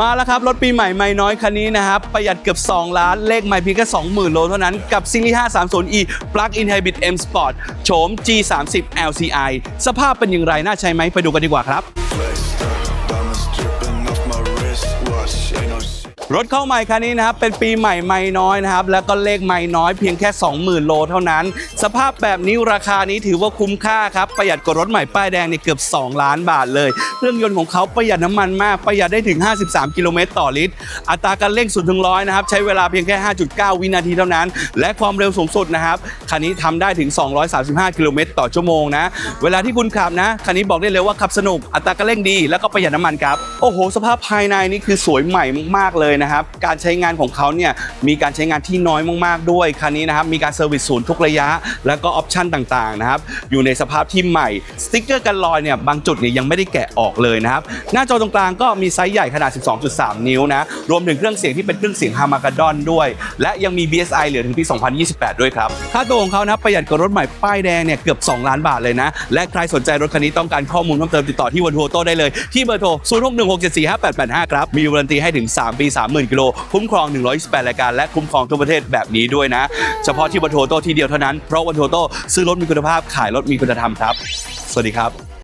มาแล้วครับ รถปีใหม่ไม่น้อยคันนี้นะครับ ประหยัดเกือบ 2 ล้าน เลขไม่เพียงแค่20,000 โลเท่านั้น กับ c i l i 530e Plug-in Hybrid M Sport โฉม G30 LCI สภาพเป็นอย่างไรน่าใช้ไหมไปดูกันดีกว่าครับ รถเข้าใหม่คันนี้นะครับเป็นปีใหม่ไม่น้อยนะครับ แล้วก็เลขไม่น้อยเพียงแค่ 20,000 โลเท่านั้น สภาพแบบนี้ราคานี้ถือว่าคุ้มค่าครับ ประหยัดกว่ารถใหม่ป้ายแดงในเกือบ 2 ล้านบาทเลย เครื่องยนต์ของเขาประหยัดน้ำมันมาก ประหยัดได้ถึง 53 กิโลเมตรต่อลิตร อัตราการเร่ง0ถึง100นะครับ ใช้เวลาเพียงแค่ 5.9 วินาทีเท่านั้น และความเร็วสูงสุดนะครับคันนี้ทำได้ถึง 235 กิโลเมตรต่อชั่วโมงนะเวลาที่คุณขับนะคันนี้บอกได้เลยว่าขับสนุกอัตราการเร่งดี แล้วก็ประหยัดน้ำมันครับโอ้โห สภาพภายในนี่คือสวยใหม่มากๆเลยนะครับ การใช้งานของเขาเนี่ยมีการใช้งานที่น้อยมากๆด้วยคันนี้นะครับมีการเซอร์วิสศูนย์ทุกระยะ แล้วก็ออปชั่นต่างๆนะครับอยู่ในสภาพที่ใหม่สติ๊กเกอร์กันรอยเนี่ยบางจุดเนี่ยยังไม่ได้แกะออกเลยนะครับหน้าจอตรงกลางก็มีไซส์ใหญ่ขนาด 12.3 นิ้วนะรวมถึงเครื่องเสียงที่เป็นเครื่องเสียงฮามา a ดอนด้วย และยังมี BSI เหลือถึงปี 2028 ด้วยครับค่าตัวของเขานะประหยัดกว่ารถใหม่ป้ายแดงเนี่ยเกือบ 2 ล้านบาทเลยนะ และใครสนใจรถคันนี้ต้องการข้อมูลเพิ่มเติมติดต่อที่วันทัวโต้ได้เลย ที่เบอร์โทร 0616745885 ครับ มีวารันตีให้ถึง 3 ปี30,000กิโลคุ้มครอง 128 รายการและคุ้มครองทั่วประเทศแบบนี้ด้วยนะ เฉพาะที่วันทัวโต้ที่เดียวเท่านั้น เพราะวันทัวโต้ซื้อรถมีคุณภาพขายรถมีคุณธรรมครับ สวัสดีครับ